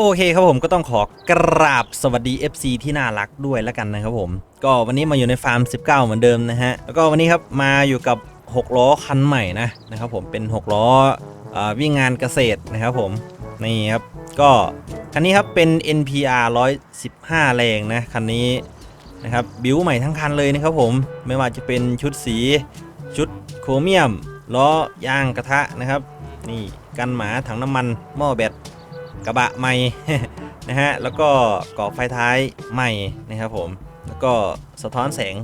โอเคครับผมก็ต้องขอกราบสวัสดี FC ที่น่ารักด้วยแล้วกันนะครับผม ก็วันนี้มาอยู่ในฟาร์ม 19 เหมือนเดิมนะฮะ แล้วก็วันนี้ครับมาอยู่กับ 6 ล้อคันใหม่นะนะครับผมเป็น 6 ล้ออวิ่งงานเกษตรนะครับผมนี่ครับก็คันนี้ครับเป็น NPR 115 แรงนะคันนี้นะครับบิวใหม่ทั้งคันเลยนะครับผมไม่ว่าจะเป็นชุดสีชุดโครเมียมล้อยางกระทะนะครับนี่กันหมาถังน้ำมันหม้อแบต กระบะใหม่นะฮะแล้วก็กรอบไฟท้ายใหม่นะครับผมแล้วก็สะท้อนแสง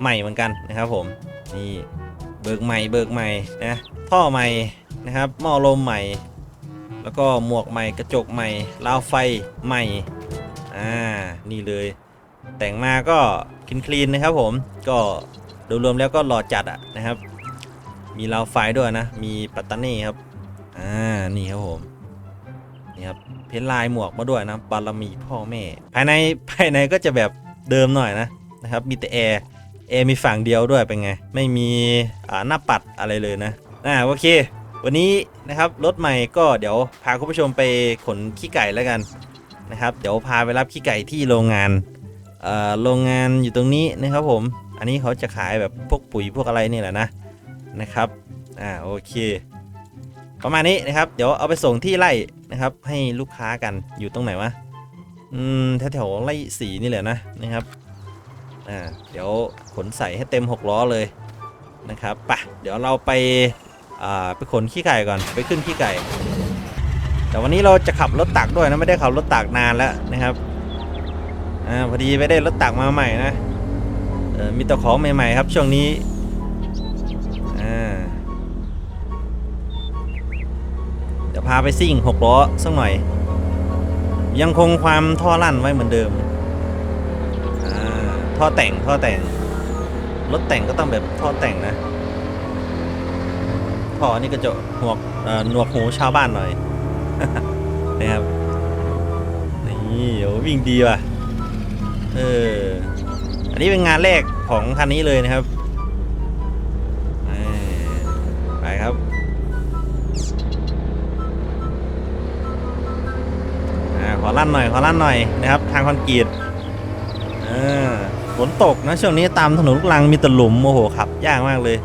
ใหม่เหมือนกันนะครับผมนี่เบิกใหม่เบิกใหม่นะท่อใหม่นะครับหม้อลมใหม่ แล้วก็หมวกใหม่กระจกใหม่ราวไฟใหม่อ่านี่เลยแต่งมาก็คลีนคลีนๆนะครับผมก็รวมๆแล้วก็หล่อจัดอะนะครับ มีราวไฟด้วยนะ มีปัตตานีครับอ่านี่ครับผม นี่ครับเพ้นลายหมวกมาด้วยนะบารมีพ่อแม่ ภายในภายในก็จะแบบเดิมหน่อยนะนะครับมีแต่แอร์แอร์มีฝั่งเดียวด้วยเป็นไง ไม่มีหน้าปัดอะไรเลยนะอ่าโอเค วันนี้นะครับรถใหม่ก็เดี๋ยวพาคุณผู้ชมไปขนขี้ไก่แล้วกันนะครับ เดี๋ยวพาไปรับขี้ไก่ที่โรงงานโรงงานอยู่ตรงนี้นะครับผม อันนี้เขาจะขายแบบพวกปุ๋ยพวกอะไรนี่แหละนะนะครับ อ่าโอเค ประมาณนี้นะครับ เดี๋ยวเอาไปส่งที่ไร่นะครับ ให้ลูกค้ากันอยู่ตรงไหนวะอืมแถวๆไร่สีนี่แหละนะนะครับอ่าเดี๋ยวขนใส่ให้เต็ม 6 ล้อเลยนะครับปะเดี๋ยวเราไปอ่าไปขนขี้ไก่ก่อนไปขึ้นขี้ไก่ แต่วันนี้เราจะขับรถตักด้วยนะไม่ได้ขับรถตักนานแล้วนะครับอ่าพอดีไปได้รถตักมาใหม่นะเออมีแตัวของใหม่ๆครับช่วงนี้าไปซิ่งหกล้อสักหน่อย ยังคงความท่อลั่นไว้เหมือนเดิมท่อแต่งท่อแต่ง รถแต่งก็ต้องแบบท่อแต่งนะท่อนี่ก็จะหวกหนวกหูชาวบ้านหน่อยนะครับนี่โอ้วิ่งดีว่ะเอออันนี้เป็นงานแรกของคันนี้เลยนะครับ หน่อยขอลั่นหน่อยนะครับ ทางคอนกรีตฝนตกนะช่วงนี้ตามถนนลูกลังมีแตหลุมโอ้โหขับยากมากเลย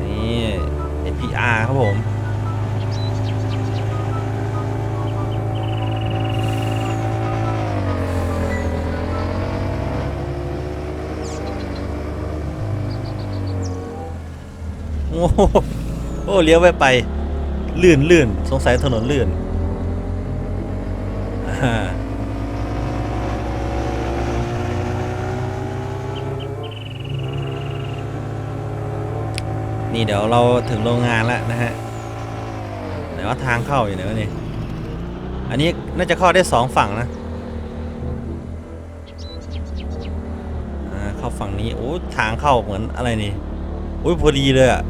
นี่ NPR ครับผมโอ้โหโอ้เลี้ยวไปไป ลื่นลื่นสงสัยถนนลื่นอ่านี่เดี๋ยวเราถึงโรงงานแล้วนะฮะไหนว่าทางเข้าอยู่ไหนวะนี่อันนี้น่าจะเข้าได้สองฝั่งนะเข้าฝั่งนี้โอ้ทางเข้าเหมือนอะไรนี่โอ้ยพอดีเลยอะ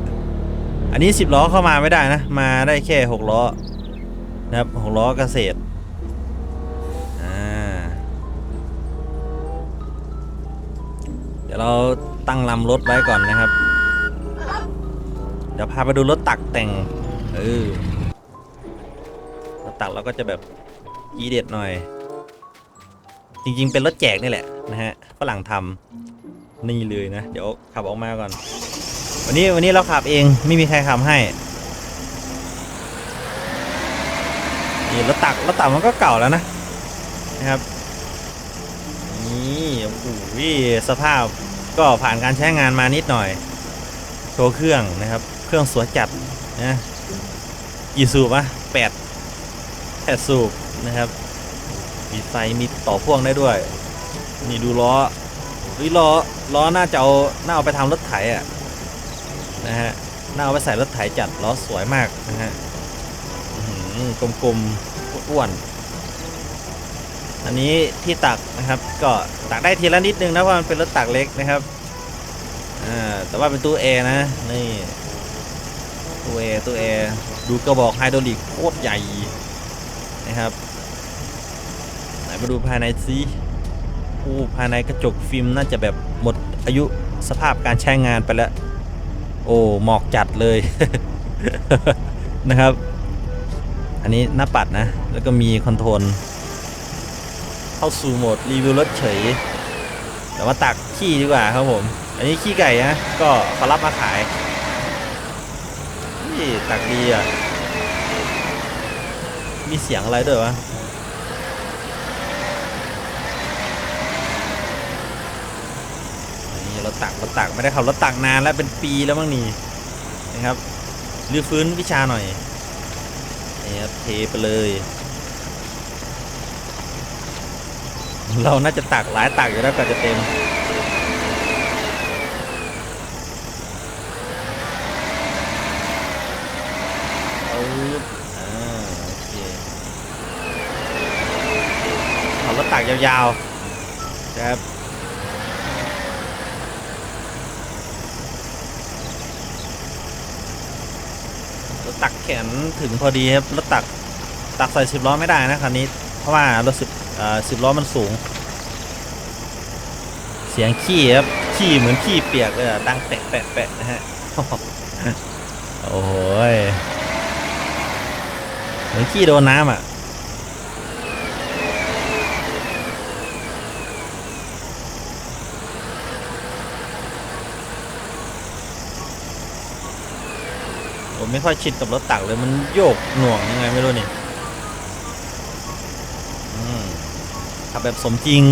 อันนี้ 10 ล้อเข้ามาไม่ได้นะ มาได้แค่ 6 ล้อ นะครับ 6 ล้อเกษตรอ่าเดี๋ยวเราตั้งลำรถไว้ก่อนนะครับ เดี๋ยวพาไปดูรถตักแต่ง เออรถตักเราก็จะแบบอีเด็ดหน่อย จริงๆ เป็นรถแจกนี่แหละนะฮะฝรั่งทำนี่เลยนะ เดี๋ยวขับออกมาก่อน วันนี้วันนี้เราขับเองไม่มีใครขับให้นี่รถตักรถตักมันก็เก่าแล้วนะนะครับนี่โอ้โหสภาพก็ผ่านการใช้งานมานิดหน่อยโชว์เครื่องนะครับ เครื่องสวยจัดนะกี่สูบอะแปดแปดสูบนะครับ มีไฟมีต่อพ่วงได้ด้วยนี่ดูล้อล้อล้อน่าจะเอาน่าเอาไปทำรถไถอะ นะฮะน่าเอาไปใส่รถไถจัดล้อสวยมากนะฮะอื้อหือกลมๆอ้วนๆอันนี้ที่ตักนะครับ ก็ตักได้ทีละนิดนึงนะเพราะมันเป็นรถตักเล็กนะครับอ่าแต่ว่าเป็นตู้แอร์นะนี่ตู้แอร์ตู้แอร์ดูกระบอกไฮดรอลิกโคตรใหญ่นะครับไหนมาดูภายในซิโอ้ภายในกระจกฟิล์มน่าจะแบบหมดอายุสภาพการใช้งานไปแล้ว โอ้หมอกจัดเลยนะครับ อันนี้หน้าปัดนะ แล้วก็มีคอนโทรลเข้าสู่โหมดรีวิวรถเฉย แต่ว่าตักขี้ดีกว่าครับผม อันนี้ขี้ไก่นะก็เขารับมาขายนี่ตักดีอะ มีเสียงอะไรด้วยวะ นี่รถ ตักรถตักไม่ได้ขับรถตักนานแล้วเป็นปีแล้วมั้งนี่นะครับรื้อฟื้นวิชาหน่อยนี่ครับเทไปเลย เราน่าจะตักหลายตักอยู่แล้วกว่อนจะเต็มเอารถตักยาวๆครับ ตักแขนถึงพอดีครับรถตักตักใส่สิบล้อไม่ได้นะคันนี้ เพราะว่ารถสิบสิบล้อมันสูง เสียงขี้ครับขี้เหมือนขี้เปียกเลยอะดังแปะแปะแปะนะฮะโอ้ยเหมือนขี้โดนน้ำอะ ผมไม่ค่อยชินกับรถตักเลยมันโยกหน่วงยังไงไม่รู้นี่ขับแบบสมจริง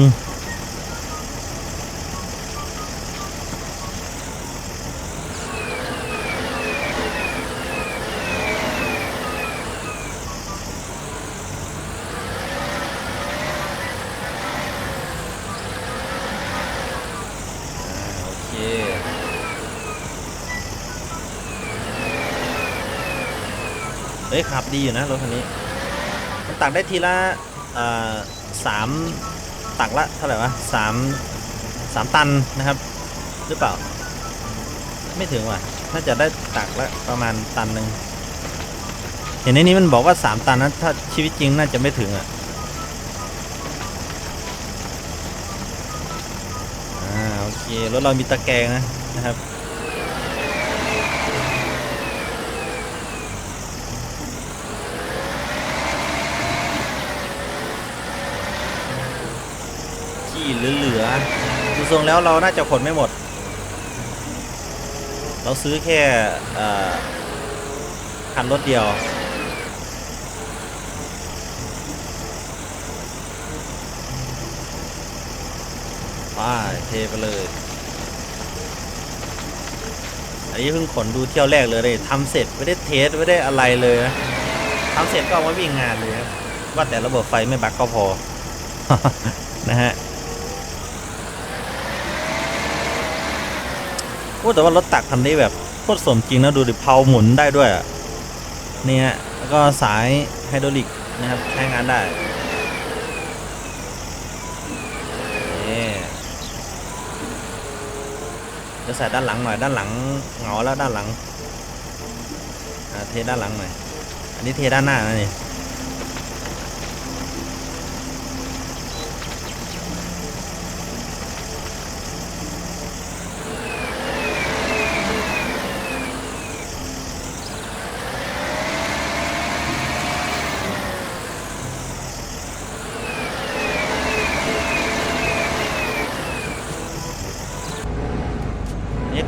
อ่าโอเค เฮ้ยขับ ดีอยู่นะรถคันนี้มันตักได้ทีละสามตักละเท่าไหร่วะสามสามตันนะครับ หรือเปล่า ไม่ถึงว่ะน่าจะได้ตักละประมาณตันหนึ่งเห็นในนี้มันบอกว่าสามตันนะถ้าชีวิตจริงน่าจะไม่ถึงอะโอเครถเรามีตะแกรงนะนะครับ เหลือๆดูทรงแล้วเราน่าจะขนไม่หมด เราซื้อแค่คันรถเดียวป้าเทไปเลย อันนี้เพิ่งขนดูเที่ยวแรกเลยเลยทำเสร็จไม่ได้เทสไม่ได้อะไรเลยนะทำเสร็จก็เอาไว้วิ่งงานเลยครับว่าแต่ระบบไฟไม่บั๊กก็พอนะฮะโอ้ แต่ว่ารถตักคันนี้แบบโคตรสมจริงนะดูดิเพาหมุนได้ด้วยนี่ยแล้วก็สายไฮดรอลิกนะครับใช้งานได้นี่จะใส่ด้านหลังหน่อยด้านหลังเหงาแล้วด้านหลังเทด้านหลังหน่อยอันนี้เทด้านหน้านะนี่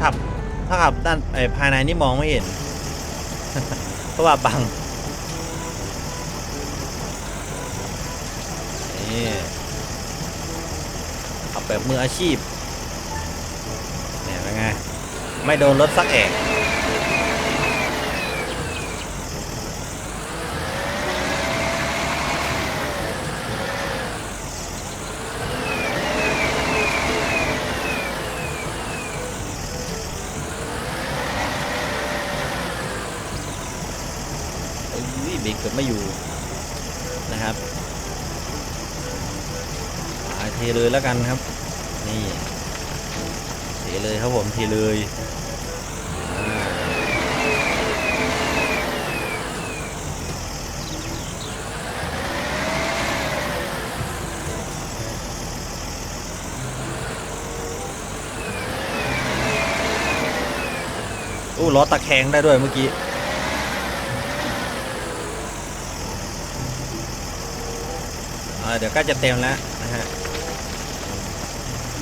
ขับ ถ้าขับด้านไอภายในนี่มองไม่เห็น เพราะว่าบังนี่ขับแบบมืออาชีพเนี่ยเป็นไง ไม่โดนรถสักแอก กเกือบไม่อยู่นะครับเทเลยแล้วกันครับ นี่เทเลยครับผมเทเลยอ่าอู้ล้อตะแคงได้ด้วยเมื่อกี้ อ่า เดี๋ยวก็จะเต็มแล้วนะฮะ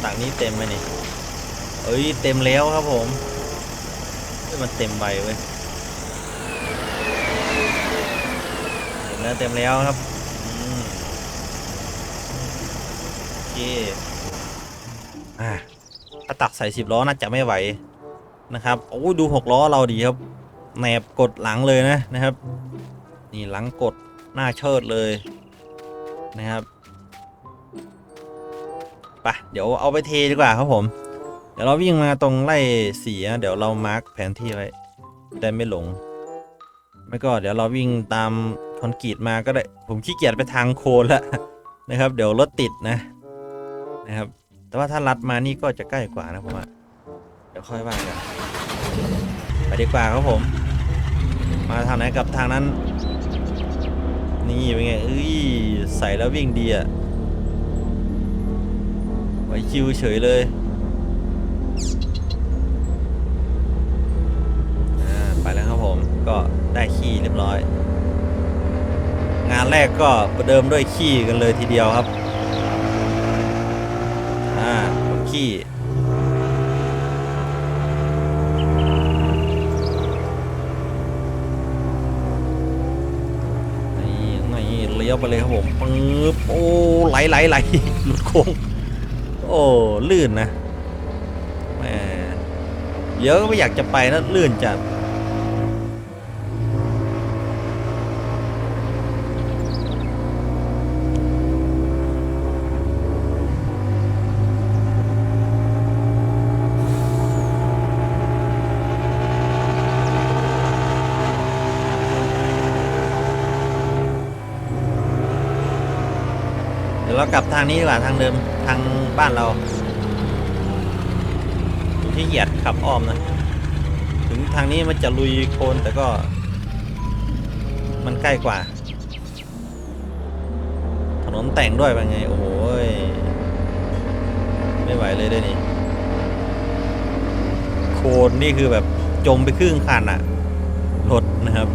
ตักนี้เต็มไหมนี่เอ้ยเต็มแล้วครับผมมันเต็มใบเว้ยเต็มแล้วเต็มแล้วครับโอเคอ่าถ้าตักใส่สิบล้อน่าจะไม่ไหวนะครับโอ้ดูหกล้อเราดีครับแหนบกดหลังเลยนะนะครับ นี่หลังกดหน้าเชิดเลย นะครับไปเดี๋ยวเอาไปเทดีกว่าครับผม เดี๋ยวเราวิ่งมาตรงไล่สีนะเดี๋ยวเรามาร์กแผนที่ไว้ได้ไม่หลง ไม่ก็เดี๋ยวเราวิ่งตามคอนกรีตมาก็ได้ ผมขี้เกียจไปทางโคนแล้วนะครับ เดี๋ยวรถติดนะนะครับ แต่ว่าถ้าลัดมานี่ก็จะใกล้กว่านะผมว่าเดี๋ยวค่อยว่ากันไปดีกว่าครับผม มาทางไหนกับทางนั้น นี่เป็นไงเอ้ยใส่แล้ววิ่งดีอะไว้คิวเฉยเลยอ่าไปแล้วครับผมก็ได้ขี้เรียบร้อย งานแรกก็ประเดิมด้วยขี้กันเลยทีเดียวครับ อ่าขี้ ลี้ยวไปเลยครับผมปึ๊บโอ้ไหลไหลไหลหลุดโค้งโอ้ลื่นนะแหมเลี้ยวก็ไม่อยากจะไปนะลื่นจัด ดี๋ยวเรากลับทางนี้ดีกว่าทางเดิมทางบ้านเราที่เหยียดขับอ้อมนะ ถึงทางนี้มันจะลุยโคลนแต่ก็ มันใกล้กว่า ถนนแต่งด้วยเป็นไง โอ้โหยไม่ไหวเลยด้วยนี่โคลนนี่คือแบบจมไปครึ่งคันอะรถนะครับ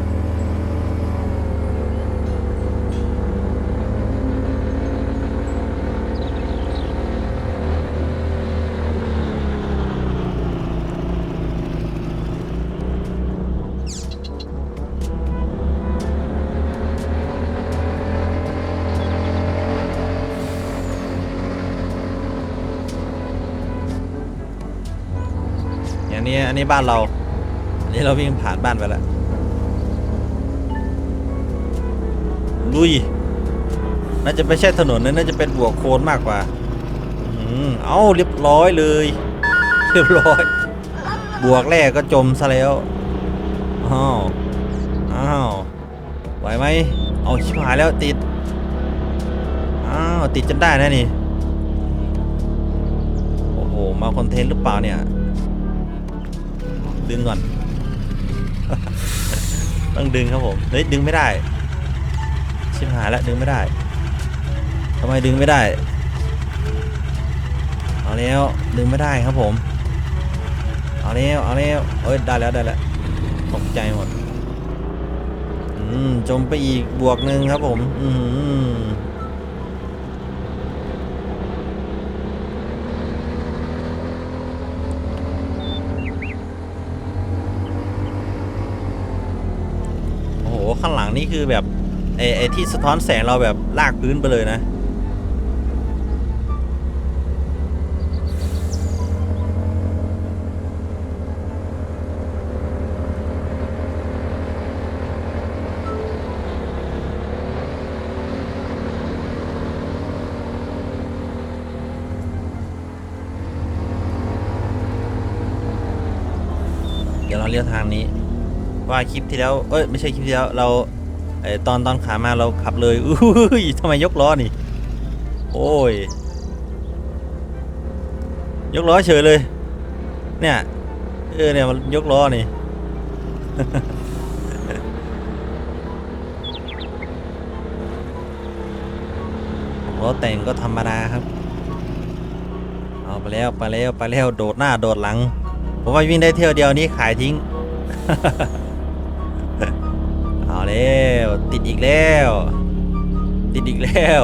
นี้อันนี้บ้านเรา อันนี้เราวิ่งผ่านบ้านไปแล้ว ลุย น่าจะไม่ใช่ถนนนะน่าจะเป็นบวกโคลนมากกว่าอืมเอ้าเรียบร้อยเลย เรียบร้อย บวกแรกก็จมซะแล้ว อ้าว อ้าว ไหวไหม เอาชิบหายแล้วติด อ้าว ติดจนได้นะนี่ โอ้โห มาคอนเทนต์หรือเปล่าเนี่ย ดึงก่อน ต้องดึงครับผมเฮ้ยดึงไม่ได้ ชิบหายแล้วดึงไม่ได้ทำไมดึงไม่ได้ เอาแล้วดึงไม่ได้ครับผม เอาแล้วเอาแล้วเอ้ยได้แล้วได้แล้วตกใจหมด อืมจมไปอีกบวกหนึ่งครับผม อืม โอ้โห ข้างหลัง นี่คือแบบไอ้ไอ้ที่สะท้อนแสงเราแบบลากพื้นไปเลยนะเดี๋ยวเราเลี้ยวทางนี้ ว่าคลิปที่แล้ว เอ้ย ไม่ใช่คลิปที่แล้ว เรา ไอตอนตอนขามาเราขับเลยอุ้ยทำไมยกล้อนี่ โอ้ย ยกล้อเฉยเลย เนี่ย เออเนี่ยมันยกล้อนี่ ล้อแต่งก็ธรรมดาครับ เอาไปแล้วไปแล้วไปแล้วโดดหน้าโดดหลัง ผมว่าวิ่งได้เที่ยวเดียวนี้ขายทิ้ง เอาแล้ว ติดอีกแล้ว ติดอีกแล้ว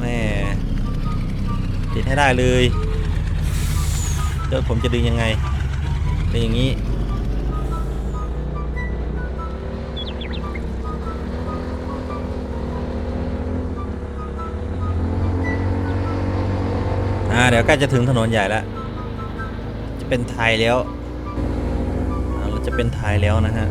แม่ติดให้ได้เลยเดี๋ยวผมจะดึงยังไงเป็นอย่างนี้อ่าเดี๋ยวใกล้จะถึงถนนใหญ่แล้ว จะเป็นไทยแล้ว เราจะเป็นไทยแล้วนะฮะ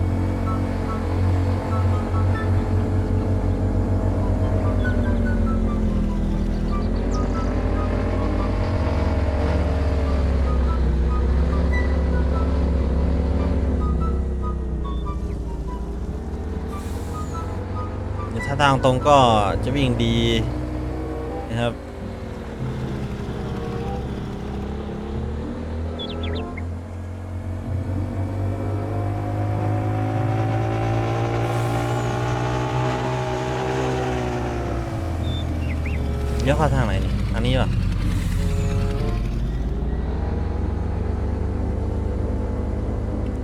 าทางตรงก็จะวิ่งดีนะครับ เลี้ยวเข้าทางไหนนี่ทางนี้ป่ะ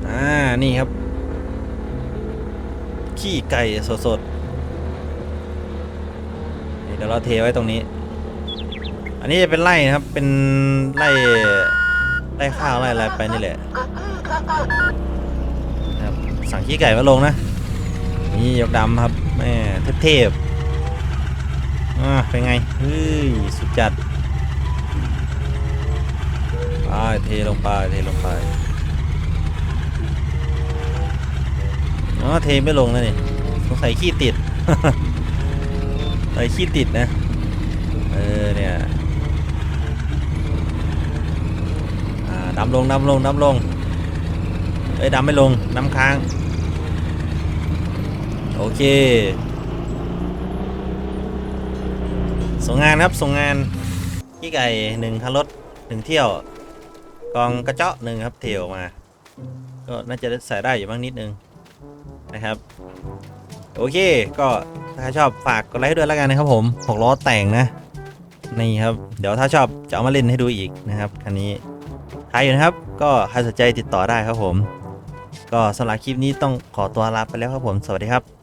อ่า นี่ครับ ขี้ไก่สดๆ เดี๋ยวเราเทไว้ตรงนี้ อันนี้จะเป็นไร่นะครับ เป็นไร่ไร่ข้าวไร่อะไรไปนี่แหละนะครับสั่งขี้ไก่มาลงนะ นี่ยกดำครับแม่เทพๆอ่าเป็นไงเฮ้ยสุดจัดไปเทลงไปเทลงไปอ๋อเทไม่ลงแล้วนี่สงสัยขี้ติด ใส่ขี้ติดนะ เออเนี่ยดำลงดำลงดำลงเอ้ยดำไม่ลงดำค้าง โอเค ส่งงานครับ ส่งงานขี้ไก่หนึ่งคันรถหนึ่งเที่ยว กองกระเจาะหนึ่งครับเที่ยวมา ก็น่าจะใส่ได้อยู่บ้างนิดนึงนะครับ โอเค ก็ถ้าชอบฝากกดไลค์ด้วยแล้วกันนะครับผมหกล้อแต่งนะนี่ครับ เดี๋ยวถ้าชอบจะเอามาเล่นให้ดูอีกนะครับคันนี้ท้ายอยู่นะครับ ก็ใครสนใจติดต่อได้ครับผม ก็สำหรับคลิปนี้ต้องขอตัวลาไปแล้วครับผม สวัสดีครับ